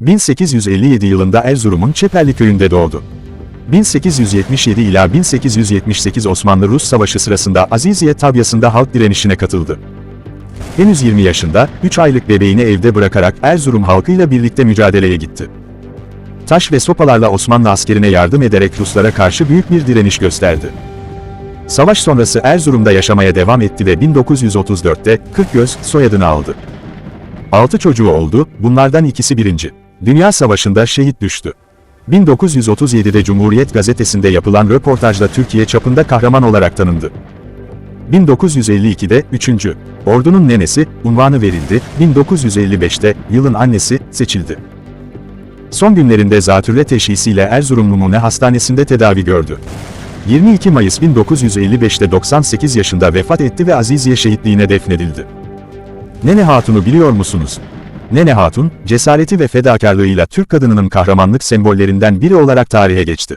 1857 yılında Erzurum'un Çeperli köyünde doğdu. 1877 ila 1878 Osmanlı-Rus Savaşı sırasında Aziziye tabyasında halk direnişine katıldı. Henüz 20 yaşında, 3 aylık bebeğini evde bıakarak Erzurum halkıyla birlikte mücadeleye gitti. Taş ve sopalarla Osmanlı askerine yardım ederek Ruslara karşı büyük bir direniş gösterdi. Savaş sonrası Erzurum'da yaşamaya devam etti ve 1934'te Kırkgöz soyadını aldı. 6 çocuğu oldu, bunlardan ikisi birinci. Dünya Savaşı'nda şehit düştü. 1937'de Cumhuriyet Gazetesi'nde yapılan röportajda Türkiye çapında kahraman olarak tanındı. 1952'de 3. Ordunun nenesi unvanı verildi, 1955'te yılın annesi seçildi. Son günlerinde zatürre teşhisiyle Erzurum Numune Hastanesi'nde tedavi gördü. 22 Mayıs 1955'te 98 yaşında vefat etti ve Aziziye şehitliğine defnedildi. Nene Hatun'u biliyor musunuz? Nene Hatun, cesareti ve fedakarlığıyla Türk kadınının kahramanlık sembollerinden biri olarak tarihe geçti.